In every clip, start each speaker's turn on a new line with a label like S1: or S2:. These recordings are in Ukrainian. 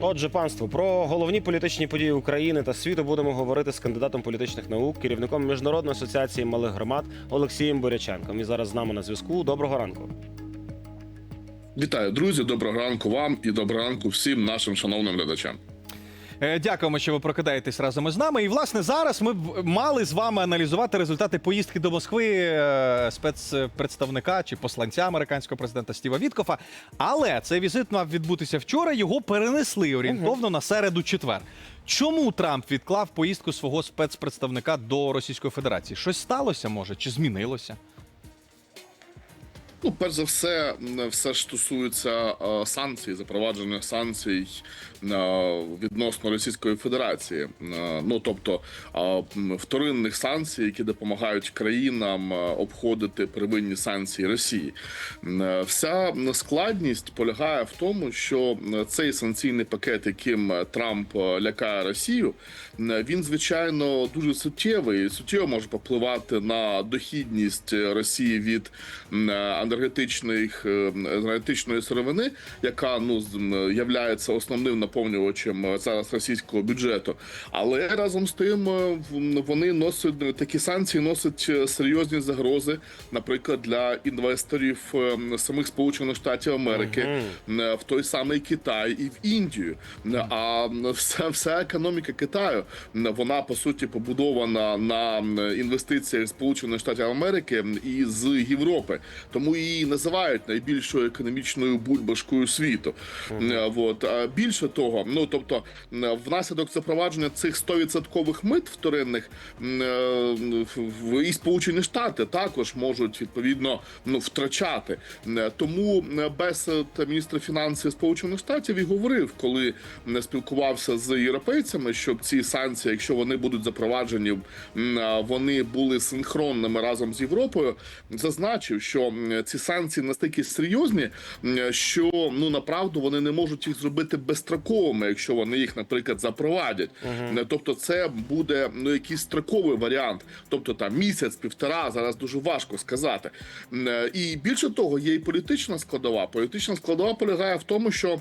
S1: Отже, панство, про головні політичні події України та світу будемо говорити з кандидатом політичних наук, керівником міжнародної асоціації малих громад Олексієм Боряченком. І зараз з нами на зв'язку. Доброго ранку.
S2: Вітаю, друзі! Доброго ранку вам і доброго ранку всім нашим шановним глядачам.
S3: Е, Дякуємо, що ви прокидаєтесь разом із нами. І власне зараз ми б мали з вами аналізувати результати поїздки до Москви е, спецпредставника чи посланця американського президента Стіва Віткофа. Але цей візит мав відбутися вчора. Його перенесли орієнтовно на середу четвер. Чому Трамп відклав поїздку свого спецпредставника до Російської Федерації? Щось сталося, може, чи змінилося?
S2: Ну, перш за все, все ж стосується е, санкцій, запровадження санкцій е, відносно Російської Федерації. Е, ну тобто вторинних санкцій, які допомагають країнам обходити первинні санкції Росії. Вся складність полягає в тому, що цей санкційний пакет, яким Трамп лякає Росію, він звичайно дуже суттєвий, суттєво може попливати на дохідність Росії від енергетичних е, енергетичної сировини, яка ну являється основним наповнювачем е, зараз російського бюджету. Але разом з тим е, вони носять такі санкції, носять серйозні загрози, наприклад, для інвесторів самих Сполучених Штатів Америки, е, в той самий Китай і в Індію. А вся, вся економіка Китаю вона по суті побудована на інвестиціях Сполучених Штатів Америки і з Європи, тому її називають найбільшою економічною бульбашкою світу. Е, Вот А більше того, ну тобто внаслідок запровадження цих 100% мит вторинних е, і Сполучені Штати також можуть відповідно ну втрачати. Е, Тому е, Бесет, міністр фінансів Сполучених Штатів, і говорив, коли м, спілкувався з європейцями, щоб ці санкції, якщо вони будуть запроваджені, е, вони були синхронними разом з Європою. Зазначив, що ці санкції настільки серйозні, що ну направду вони не можуть їх зробити безстроковими, якщо вони їх, наприклад, запровадять. Угу. Тобто, це буде ну якийсь строковий варіант, тобто там місяць, півтора. Зараз дуже важко сказати. Е, І більше того, є і політична складова. Політична складова полягає в тому, що.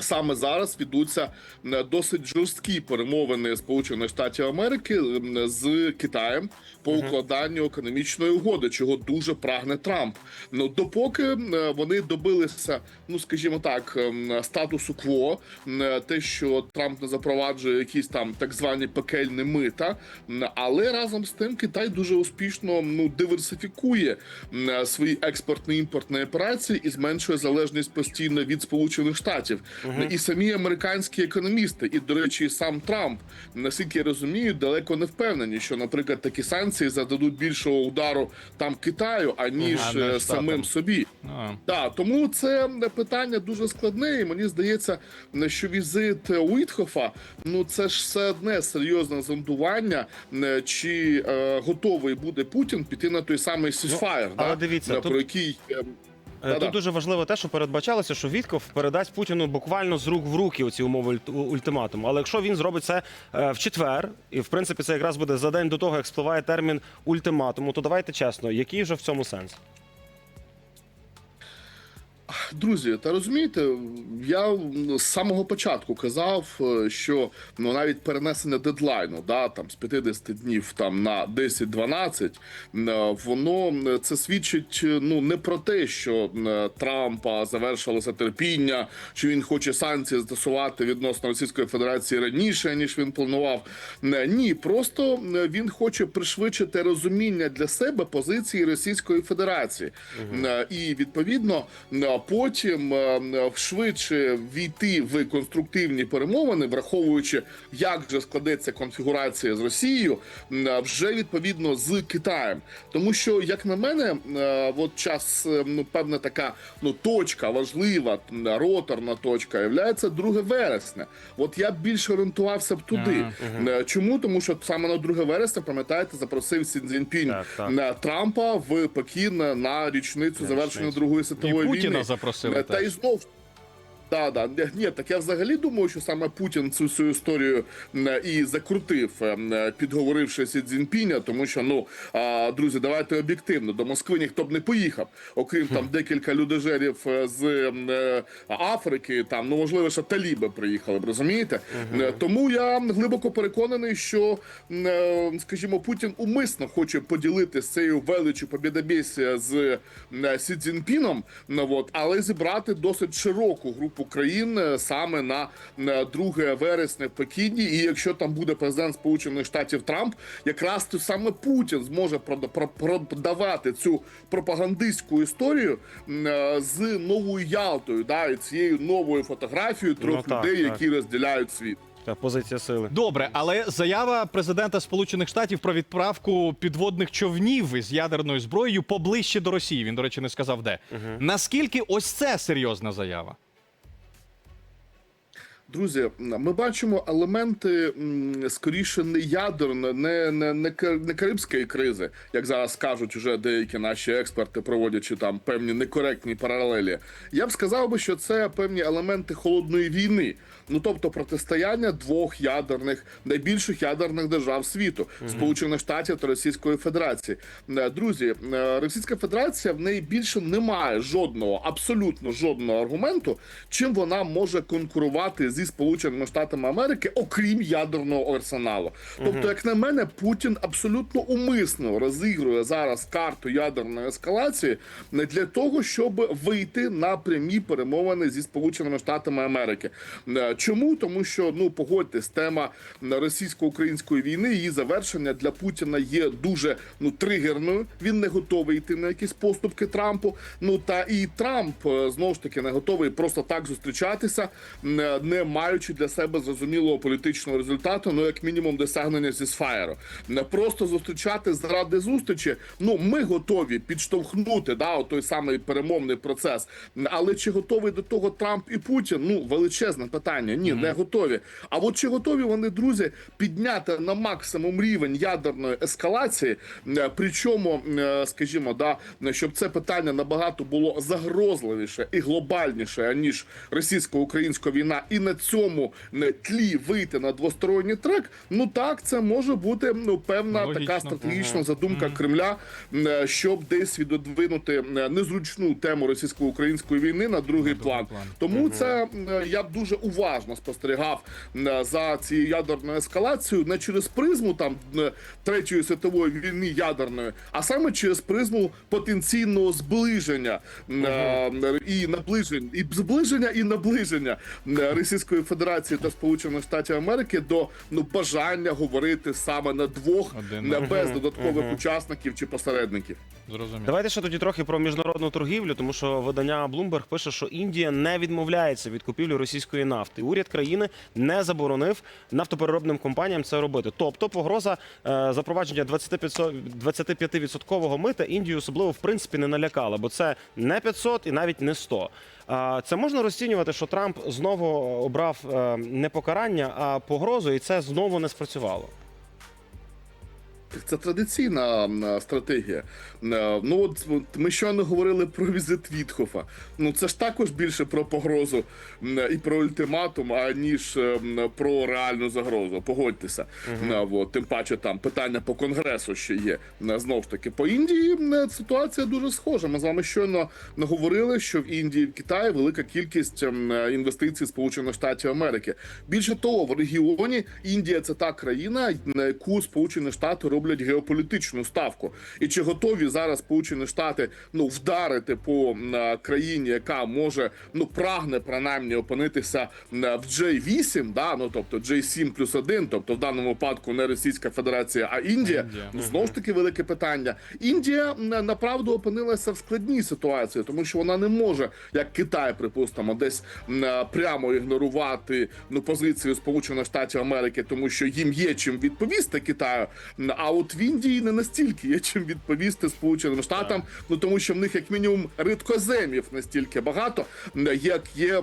S2: Саме зараз ведуться е, досить жорсткі перемовини Сполучених Штатів Америки з Китаєм по укладанню економічної угоди, чого дуже прагне Трамп. Ну допоки е, вони добилися, ну скажімо так, статусу кво, те, що Трамп не запроваджує якісь там так звані пекельні мита, але разом з тим Китай дуже успішно ну диверсифікує свої експортно-імпортні операції і зменшує залежність постійно від Сполучених Штатів. І самі американські економісти, і до речі, сам Трамп, наскільки я розумію, далеко не впевнені, що, наприклад, такі санкції зададуть більшого удару там Китаю, аніж
S3: Ага,
S2: е, самим собі.
S3: А.
S2: Так, тому це питання дуже складне, і мені здається, що візит Уітхофа, ну це ж все одне серйозне зондування, е, чи е, готовий буде Путін піти на той самий сісфаєр,
S1: але
S2: да,
S1: дивіться,
S2: е,
S1: тут-
S2: про який. Е.
S1: Тут дуже важливо те, що передбачалося, що Вітков передасть Путіну буквально з рук в руки оці умови ульт- ультиматуму. Але якщо він зробить це е, в четвер, і в принципі це якраз буде за день до того, як спливає термін ультиматуму, то давайте чесно, який вже в цьому сенс?
S2: Друзі, та розумієте, я з самого початку казав, е, що ну навіть перенесення дедлайну, да там з 50 днів там на 10-12, е, воно це свідчить е, ну не про те, що Трампа завершилося терпіння, що він хоче санкції застосувати відносно Російської Федерації раніше ніж він планував. Ні, просто він хоче пришвидшити розуміння для себе позиції Російської Федерації, Е, і відповідно е, потім е, швидше війти в конструктивні перемовини, враховуючи, як же складеться конфігурація з Росією, вже відповідно з Китаєм. Тому що, як на мене, е, от час е, ну певна така ну точка важлива, роторна точка, являється 2 вересня. От я більше орієнтувався б туди. Е, Чому? Тому що саме на 2 вересня, пам'ятаєте, запросив Сі Цзіньпінь
S1: Так, так.
S2: Трампа в Пекін на річницю завершення. Другої світової
S3: І Путіна
S2: війни.
S3: Запросили
S2: Е, Та і знов Да, да. Ні, так я взагалі думаю, що саме Путін цю всю історію і закрутив, ем, підговоривши Сі Цзіньпіня, тому що ну друзі, давайте об'єктивно до Москви ніхто б не поїхав, окрім там декілька людожерів е, з е, Африки. Там ну можливо, що таліби приїхали б, розумієте? Е, Тому я глибоко переконаний, що скажімо, Путін умисно хоче поділитися цією величю побєдобєсія з Сі Цзіньпіном, ну, от, але зібрати досить широку групу країн е, саме на м, 2 вересня в Пекіні. І якщо там буде президент Сполучених Штатів Трамп, якраз то саме Путін зможе продавати цю пропагандистську історію е, з новою Ялтою, да, і цією новою фотографією трьох
S1: Ну, так,
S2: людей,
S1: так.
S2: які розділяють світ.
S1: Та позиція сили.
S3: Добре, але заява президента Сполучених Штатів про відправку підводних човнів із ядерною зброєю поближче до Росії. Він, до речі, не сказав де. Наскільки ось це серйозна заява?
S2: Друзі, ми бачимо елементи скоріше не ядерно, не, не, не, не карибської кризи, як зараз кажуть уже деякі наші експерти, проводячи там певні некоректні паралелі. Я б сказав би, що це певні елементи холодної війни. Ну тобто протистояння двох ядерних найбільших ядерних держав світу Сполучених Штатів та Російської Федерації. Е, Друзі, е, Російська Федерація в неї більше немає жодного, абсолютно жодного аргументу, чим вона може конкурувати зі Сполученими Штатами Америки, окрім ядерного арсеналу. Тобто, як на мене, Путін абсолютно умисно розігрує зараз карту ядерної ескалації не для того, щоб вийти на прямі перемовини зі Сполученими Штатами Америки. Е, Чому? Тому що ну погодьтесь, тема російсько-української війни, її завершення для Путіна є дуже ну тригерною. Він не готовий йти на якісь поступки Трампу. Ну та і Трамп е, знову ж таки не готовий просто так зустрічатися, не не маючи для себе зрозумілого політичного результату, ну як мінімум досягнення зі сфаєру. Не просто зустрічати заради зустрічі. Ну ми готові підштовхнути да, от той самий перемовний процес. Але чи готовий до того Трамп і Путін? Ну величезне питання. Ні, не готові. А от чи готові вони, друзі, підняти на максимум рівень ядерної ескалації? Е, Причому, е, скажімо, да, щоб це питання набагато було загрозливіше і глобальніше ніж російсько-українська війна, і на цьому е, тлі вийти на двосторонній трек. Ну так, це може бути ну певна
S3: Логічно.
S2: така стратегічна задумка Кремля, е, щоб десь відодвинути незручну тему російсько-української війни на другий план.
S3: план.
S2: Тому це е, я дуже уважно спостерігав е, за цією ядерною ескалацією не через призму там третьої світової війни ядерної, а саме через призму потенційного зближення е, і наближення, і зближення і наближення Російської Федерації та Сполучених Штатів Америки до ну бажання говорити саме на двох
S3: Один
S2: не
S3: на
S2: без додаткових учасників чи посередників.
S3: Зрозуміло.
S1: Давайте ще тоді трохи про міжнародну торгівлю, тому що видання Bloomberg пише, що Індія не відмовляється від купівлі російської нафти. Уряд країни не заборонив нафтопереробним компаніям це робити. Тобто, погроза е, запровадження 25% 25% мита Індію особливо в принципі не налякала, бо це не 500 і навіть не 100. А це можна розцінювати, що Трамп знову обрав е, не покарання, а погрозу, і це знову не спрацювало.
S2: Це традиційна стратегія. Е, Ну от ми щойно говорили про візит Вітхофа. Ну це ж також більше про погрозу і про ультиматум, аніж е, про реальну загрозу. Погодьтеся. От, Тим паче там питання по конгресу ще є. Знову ж таки, по Індії ситуація дуже схожа. Ми з вами щойно говорили, що в Індії і в Китаї велика кількість е, інвестицій Сполучених Штатів Америки. Більше того, в регіоні Індія це та країна, на яку Сполучені Штати роблять геополітичну ставку. І чи готові зараз Сполучені Штати ну вдарити по країні, яка може ну прагне принаймні опинитися в J8, да, ну тобто J7 плюс 1, тобто в даному випадку не Російська Федерація, а Індія.
S3: Індія.
S2: Ну, Знову ж таки, велике питання. Індія направду опинилася в складній ситуації, тому що вона не може, як Китай, припустимо, десь прямо ігнорувати ну позицію Сполучених Штатів Америки, тому що їм є чим відповісти Китаю. А от в Індії не настільки є чим відповісти Сполученим Штатам, ну тому що в них як мінімум рідкоземів настільки багато, як є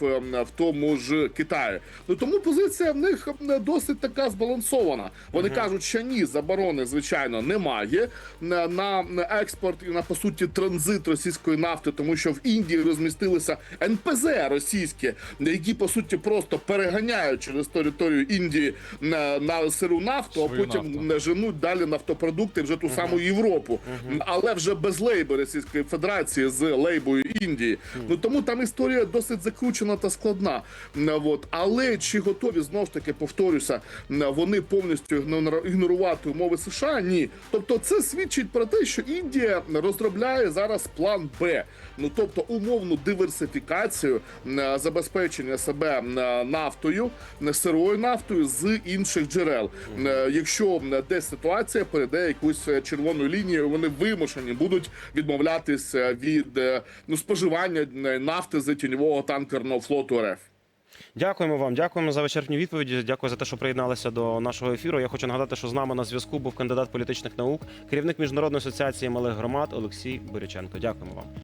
S2: в, в тому ж Китаї. Ну тому позиція в них досить така збалансована. Вони кажуть, що ні, заборони звичайно немає на, на експорт і на по суті транзит російської нафти, тому що в Індії розмістилися НПЗ російські, які по суті просто переганяють через територію Індії на, на сиру нафту, а потім
S3: нафту.
S2: не женуть далі нафтопродукти вже ту саму Європу, але вже без лейби Російської Федерації з лейбою Індії. Ну тому там історія досить закручена та складна. От але чи готові знову ж таки повторюся, вони повністю ігнорувати умови США? Ні. Тобто, це свідчить про те, що Індія розробляє зараз план Б. Ну тобто умовну диверсифікацію забезпечення себе нафтою, сирою нафтою з інших джерел. М, Якщо десь ситуація перейде якусь е, червону лінію, вони вимушені будуть відмовлятися від е, ну споживання е, нафти з тіньового танкерного флоту РФ.
S1: Дякуємо вам, дякуємо за вичерпні відповіді. Дякую за те, що приєдналися до нашого ефіру. Я хочу нагадати, що з нами на зв'язку був кандидат політичних наук, керівник міжнародної асоціації малих громад Олексій Боряченко. Дякуємо вам.